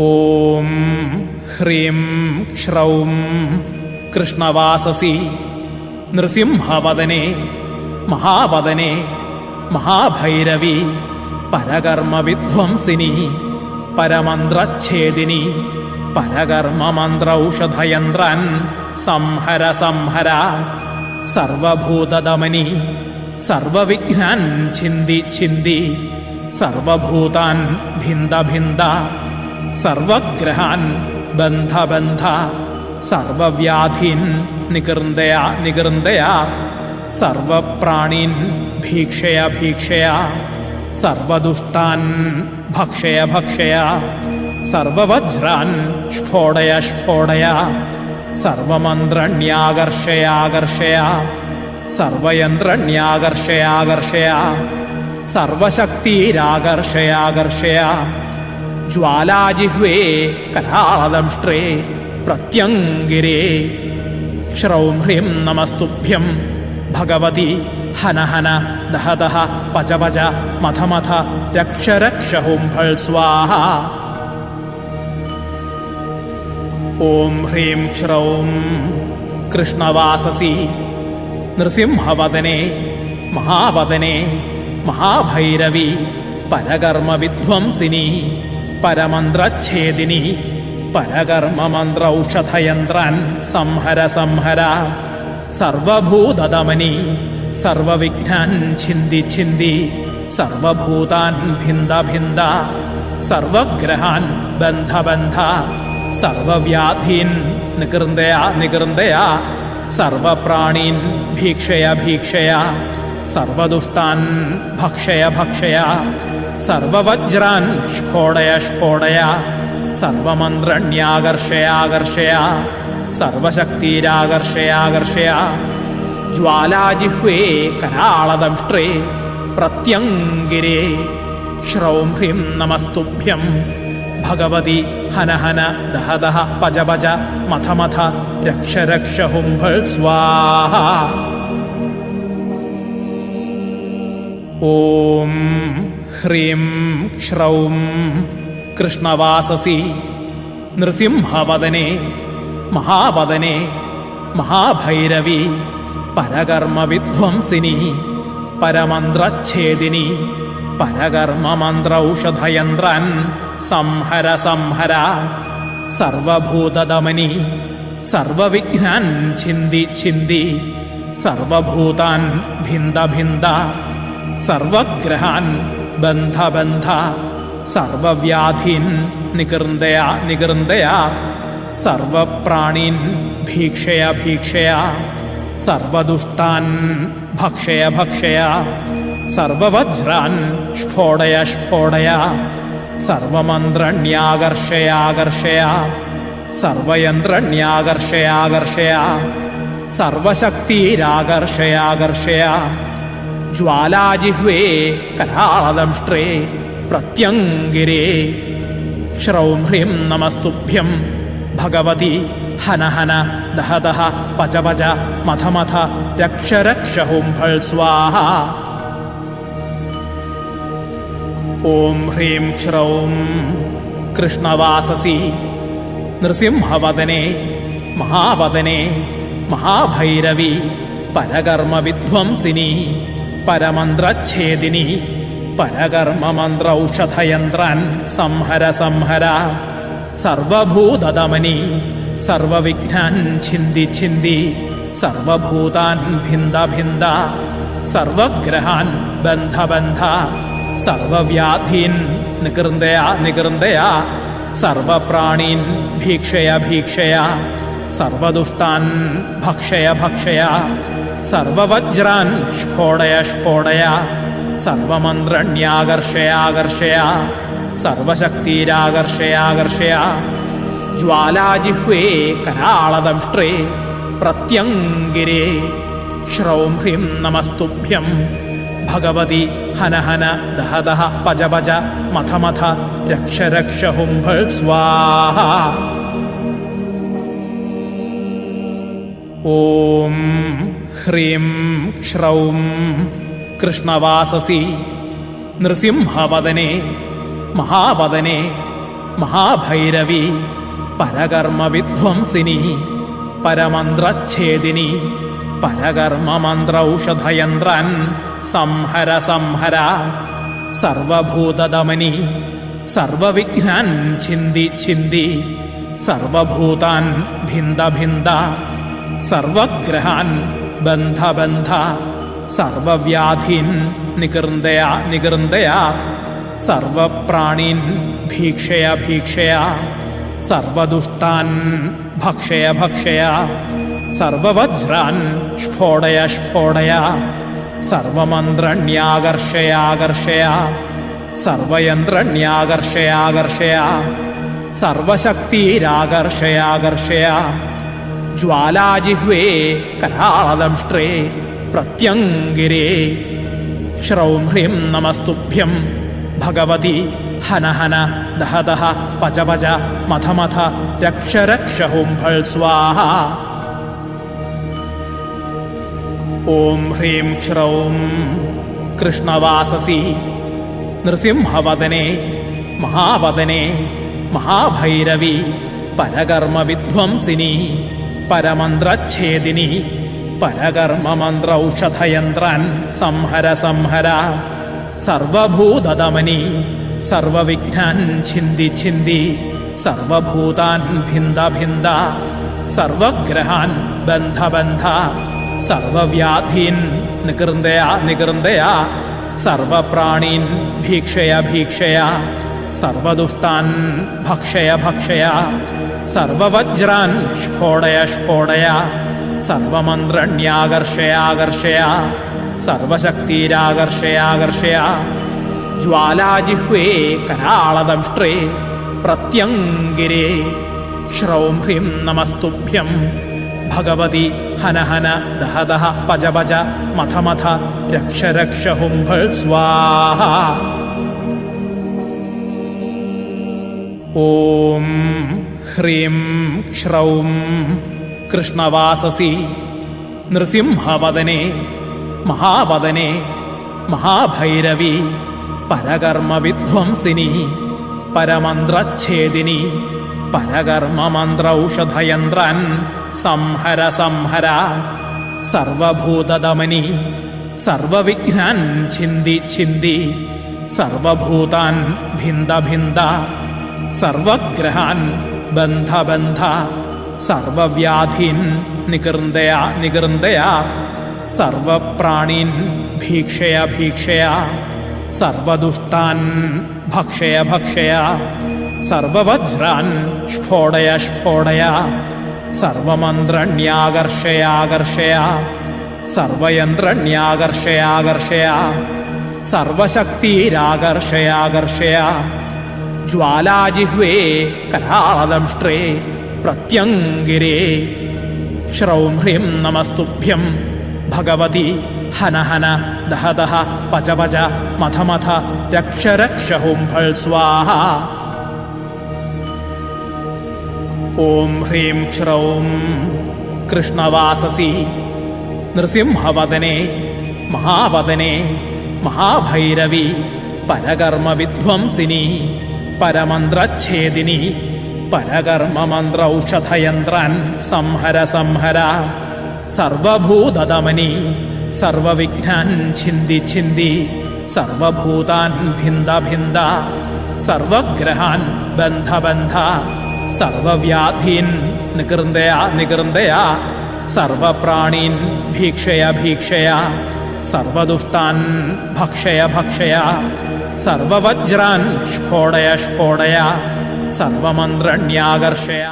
ഓം ഹ്രീം ക്ഷ്രൗം കൃഷ്ണവാസസി നൃസിംഹവദനെ മഹാവദനെ മഹാഭൈരവി പരകർമ്മവിധ്വംസിനി പരമന്ത്രച്ഛേദിനി പരകർമ്മമന്ത്രൗഷധയന്ത്രൻ സംഹര സംഹര സർവഭൂതദമനി സർവവിഘ്നാൻ ഛിന്തി ഛിന്തി സർവഭൂതാൻ ഭിന്ദ ഭിന്ദ സർവഗ്രഹാൻ ബന്ധബന്ധ ബന്ധ സർവവ്യാധീൻ നികൃന്ദയ നികൃന്ദയ സർവപ്രാണീൻ ഭീക്ഷയ ഭീക്ഷയ സർവദുഷ്ടാൻ ഭക്ഷയ ഭക്ഷയ സർവവജ്രാൻ സ്ഫോടയ സ്ഫോടയ സർവമന്ത്രണ്യാകർഷയാകർഷയ സർവയന്ത്രണ്യാകർഷയാകർഷയ സർവശക്തിരാകർഷയാകർഷയ ജ്വാലാജിഹ്വേ കരാളദംഷ്ട്രേ പ്രത്യങ്കിരേ. ശ്രൗം ഹ്രീം നമസ്തുഭ്യം. ഭഗവതി ഹന ഹന ദഹ ദഹ പച പച മഥ മഥ രക്ഷ രക്ഷ ഹുംഭൾ സ്വാഹ. ഓം ഹ്രീം ശ്രൗം കൃഷ്ണവാസസി നൃസിംഹവദനെ മഹാവദനെ മഹാഭൈരവി പരകർമ്മവിധ്വംസിനി പരമന്ത്രച്ഛേദിനി. പരകർമ്മമന്ത്രൌഷധയന്ത്രാൻ സംഹര സംഹര. സർവഭൂതദമനി. സർവവിഘ്നാൻ ഛിന്തി ഛിന്തി സർവഭൂതാൻ ഭിന്ദ ഭിന്ദ. സർവഗ്രഹാൻ ബന്ധ ബന്ധ. സർവവ്യാധീൻ നികൃന്ദയ നികൃന്ദയ സർവപ്രാണീൻ ഭീക്ഷയ ഭീക്ഷയ. സർവദുഷ്ടാൻ ഭക്ഷയ ഭക്ഷയ സർവവജ്രാൻ സ്ഫോടയ സ്ഫോടയ സർവമന്ത്രണ്യാകർഷയാകർഷയ സർവശക്തിരാകർഷയാകർഷയ ജ്വാലാജിഹ്വേ കരാളദംഷ്ട്രേ പ്രത്യങ്കിരേ ശ്രൗം ഹ്രീം നമസ്തുഭ്യം ഭഗവതി ഹനഹന ദഹദഹ ദഹ ദഹ പജ പജ മഥ മഥ രക്ഷ രക്ഷ ഹുംഭൾ സ്വാഹ। ഓം ഹ്രീം ക്ഷ്രൗം കൃഷ്ണവാസസി നൃസിംഹവദനെ മഹാവദനെ മഹാഭൈരവി പരകർമ്മവിധ്വംസിനി പരമന്ത്രച്ഛേദിനി പരകർമ്മമന്ത്രൗഷധയന്ത്രൻ സംഹര സംഹര സർവഭൂതദമനി സർവവിഘ്നാൻ ഛിന്തി ഛിന്തി സർവഭൂതാൻ ഭിന്ദ ഭിന്ദ സർവഗ്രഹാൻ ബന്ധബന്ധ ബന്ധ സർവവ്യാധീൻ നികൃന്ദയ നികൃന്ദയ സർവപ്രാണീൻ ഭീക്ഷയ ഭീക്ഷയ സർവദുഷ്ടാൻ ഭക്ഷയ ഭക്ഷയ സർവവജ്രാൻ സ്ഫോടയ സ്ഫോടയ സർവമന്ത്രണ്യാകർഷയാകർഷയ സർവയന്ത്രണ്യാകർഷയാകർഷയ സർവശക്തിരാകർഷയാകർഷയ ജ്വാലാജിഹ്വേ കരാളദംഷ്ട്രേ പ്രത്യങ്കിരേ. ശ്രൗം ഹ്രീം നമസ്തുഭ്യം. ഭഗവതി ഹന ഹന ദഹ ദഹ പച പച മഥ മഥ സ്വാഹ. ഓം ഹ്രീം ശ്രൗം കൃഷ്ണവാസസി നൃസിംഹവദനെ മഹാവദനെ മഹാഭൈരവി പരകർമ്മവിധ്വംസിനി പരമന്ത്രച്ഛേദിനി. പരകർമ്മമന്ത്രൌഷധയന്ത്രാൻ സംഹര സംഹര. സർവഭൂതദമനി സർവവിഘ്നാൻ ഛിന്തി ഛിന്തി സർവഭൂതാൻ ഭിന്ദ ഭിന്ദ സർവഗ്രഹാൻ ബന്ധ ബന്ധ സർവവ്യാധീൻ നികൃന്ദയ നികൃന്ദയ സർവപ്രാണീൻ ഭീക്ഷയ ഭീക്ഷയ സർവദുഷ്ടാൻ ഭക്ഷയ ഭക്ഷയ സർവവജ്രാൻ സ്ഫോടയ സ്ഫോടയ സർവമന്ത്രണ്യാകർഷയാകർഷയ സർവശക്തിരാകർഷയാകർഷയ. ജ്വാലാജിഹ്വേ കരാളദംഷ്ട്രേ പ്രത്യങ്കിരേ ശ്രൗം ഹ്രീം നമസ്തുഭ്യം. ഭഗവതി ഹനഹന ദഹദഹ ദഹ ദഹ പജ പജ മഥ മഥ രക്ഷ രക്ഷ ഹുംഭൾ സ്വാഹ. ഓം ഹ്രീം ക്ഷ്രൗം കൃഷ്ണവാസസി നൃസിംഹവദനെ മഹാവദനെ മഹാഭൈരവി പരകർമ്മ വിധ്വംസിനി പരമന്ത്രച്ഛേദിനി പരകർമ്മമന്ത്രൌഷധയന്ത്രാൻ സംഹര സംഹര സർവഭൂതദമനി സർവവിഘ്നാൻ ഛിന്തി ഛിന്തി സർവഭൂതാൻ ഭിന്ദ ഭിന്ദ സർവഗ്രഹാൻ ബന്ധ ബന്ധ സർവവ്യാധീൻ നികൃന്തയാ നികൃന്ദയ സർവപ്രാണീൻ ഭീക്ഷയ ഭീക്ഷയ. സർവദുഷ്ടാൻ ഭക്ഷയ ഭക്ഷയ. സർവവജ്രാൻ സ്ഫോടയ സ്ഫോടയ സർവമന്ത്രണ്യാകർഷയാകർഷയ സർവയന്ത്രണ്യാകർഷയാകർഷയ സർവശക്തിരാകർഷയാകർഷയ ജ്വാലാജിഹ്വേ കരാളദംഷ്ട്രേ പ്രത്യങ്കിരേ. ശ്രൗം ഹ്രീം നമസ്തുഭ്യം. ഭഗവതി ഹന ഹന ദഹ ദഹ പച പച മഥ മഥ രക്ഷ രക്ഷ ഹുംഭൾ സ്വാഹ. ഓം ഹ്രീം ശ്രൗം കൃഷ്ണവാസസി നൃസിംഹവദനെ മഹാവദനെ മഹാഭൈരവി പരകർമ്മ വിധ്വംസിനി. പരമന്ത്രച്ഛേദിനി. പരകർമ്മമന്ത്രൌഷധയന്ത്രാൻ സംഹര സംഹര. സർവഭൂതദമനി സർവവിഘ്നാൻ ഛിന്തി ഛിന്തി സർവഭൂതാൻ ഭിന്ദ ഭിന്ദ. സർവഗ്രഹാൻ ബന്ധ ബന്ധ. സർവവ്യാധീൻ നികൃന്ദയ നികൃന്ദയ സർവപ്രാണീൻ ഭീക്ഷയ ഭീക്ഷയ. സർവദുഷ്ടാൻ ഭക്ഷയ ഭക്ഷയ. സർവവജ്രാൻ സ്ഫോടയ സ്ഫോടയ സർവമന്ത്രണ്യാകർഷയാകർഷയ സർവശക്തിരാകർഷയാകർഷയ ജ്വാലാജിഹ്വേ കരാളദംഷ്ട്രേ പ്രത്യങ്കിരേ ശ്രൗം ഹ്രീം നമസ്തുഭ്യം. ഭഗവതി ഹനഹന ദഹദഹ ദഹ ദഹ പജ പജ മഥ മഥ രക്ഷ രക്ഷ ഹുംഭൾ സ്വാഹ. ഓം ഹ്രീം ക്ഷ്രൗം കൃഷ്ണവാസസി നൃസിംഹവദനെ മഹാവദനെ മഹാഭൈരവി പരകർമ്മവിധ്വംസിനി പരമന്ത്രച്ഛേദിനി പരകർമ്മമന്ത്രൌഷധയന്ത്രാൻ സംഹര സംഹര സർവഭൂതദമനി സർവവിഘ്നാൻ ഛിന്തി ഛിന്തി സർവഭൂതാൻ ഭിന്ദ ഭിന്ദ സർവഗ്രഹാൻ ബന്ധബന്ധ സർവവ്യാധിൻ നികൃന്തയാ നികൃന്ദയ സർവപ്രാണീൻ ഭീക്ഷയ ഭീക്ഷയ സർവദുഷ്ടാൻ ഭക്ഷയ ഭക്ഷയ സർവവജ്രാൻ സ്ഫോടയ സ്ഫോടയ സർവമന്ത്രണ്യാകർഷയാകർഷയ സർവയന്ത്രണ്യാകർഷയാകർഷയ സർവശക്തിരാകർഷയാകർഷയ ജ്വാലാജിഹ്വേ കരാളദംഷ്ട്രേ പ്രത്യങ്കിരേ. ശ്രൗം ഹ്രീം നമസ്തുഭ്യം. ഭഗവതി ഹന ഹന ദഹ ദഹ പച പച മഥ മഥ രക്ഷ രക്ഷ ഹുംഭൾ സ്വാഹ. ഓം ഹ്രീം ശ്രൗം കൃഷ്ണവാസസി നൃസിംഹവദനെ മഹാവദനെ മഹാഭൈരവി പരകർമ്മ വിധ്വംസിനി. പരമന്ത്രച്ഛേദിനി. പരകർമ്മമന്ത്രൌഷധയന്ത്രാൻ സംഹര സംഹര. സർവഭൂതദമനി സർവവിഘ്നാൻ ഛിന്തി ഛിന്തി സർവഭൂതാൻ ഭിന്ദ ഭിന്ദ സർവഗ്രഹാൻ ബന്ധ ബന്ധ. സർവവ്യാധീൻ നികൃന്ദയ നികൃന്ദയ സർവപ്രാണീൻ ഭീക്ഷയ ഭീക്ഷയ. സർവദുഷ്ടാൻ ഭക്ഷയ ഭക്ഷയ. സർവവജ്രാൻ സ്ഫോടയ സ്ഫോടയ സർവമന്ത്രണ്യാകർഷയ.